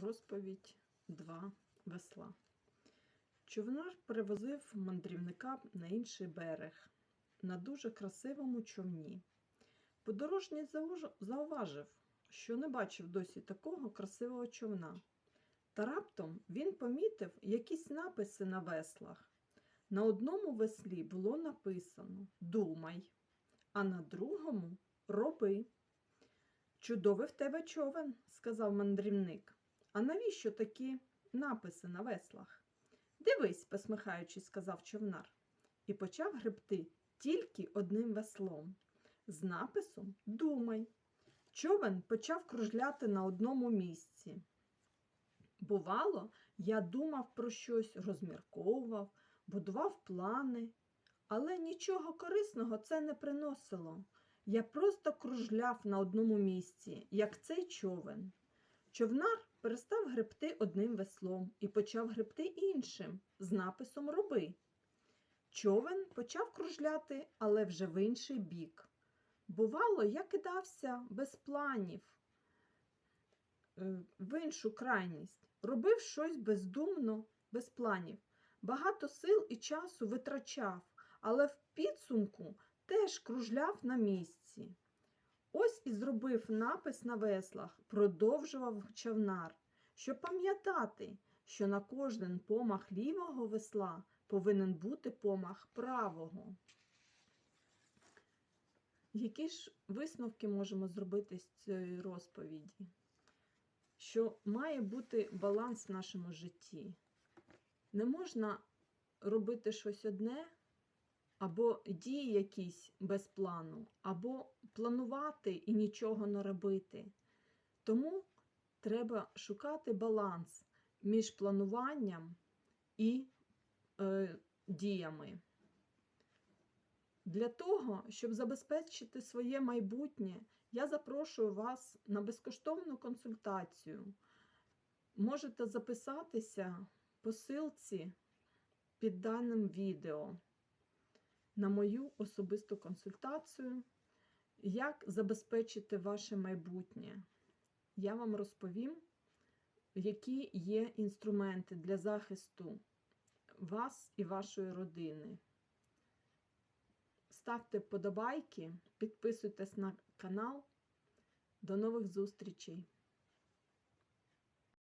Розповідь 2 весла. Човнар перевозив мандрівника на інший берег на дуже красивому човні. Подорожній зауважив, що не бачив досі такого красивого човна. Та раптом він помітив якісь написи на веслах. На одному веслі було написано Думай, а на другому роби. Чудовий в тебе човен, сказав мандрівник. А навіщо такі написи на веслах? Дивись, посміхаючись, сказав човнар, і почав гребти тільки одним веслом. З написом Думай. Човен почав кружляти на одному місці. Бувало, я думав про щось, розмірковував, будував плани, але нічого корисного це не приносило. Я просто кружляв на одному місці, як цей човен. Човнар перестав гребти одним веслом і почав гребти іншим з написом Роби. Човен почав кружляти, але вже в інший бік. Бувало, я кидався без планів е, в іншу крайність, робив щось бездумно, без планів. Багато сил і часу витрачав, але в підсумку теж кружляв на місці. Ось і зробив напис на веслах, продовжував човнар, щоб пам'ятати, що на кожен помах лівого весла повинен бути помах правого. Які ж висновки можемо зробити з цієї розповіді? Що має бути баланс в нашому житті. Не можна робити щось одне, або дії якісь без плану, або планувати і нічого не робити. Тому треба шукати баланс між плануванням і е, діями. Для того, щоб забезпечити своє майбутнє, я запрошую вас на безкоштовну консультацію. Можете записатися по ссылці під даним відео на мою особисту консультацію, як забезпечити ваше майбутнє. Я вам розповім, які є інструменти для захисту вас і вашої родини. Ставте вподобайки, підписуйтесь на канал. До нових зустрічей!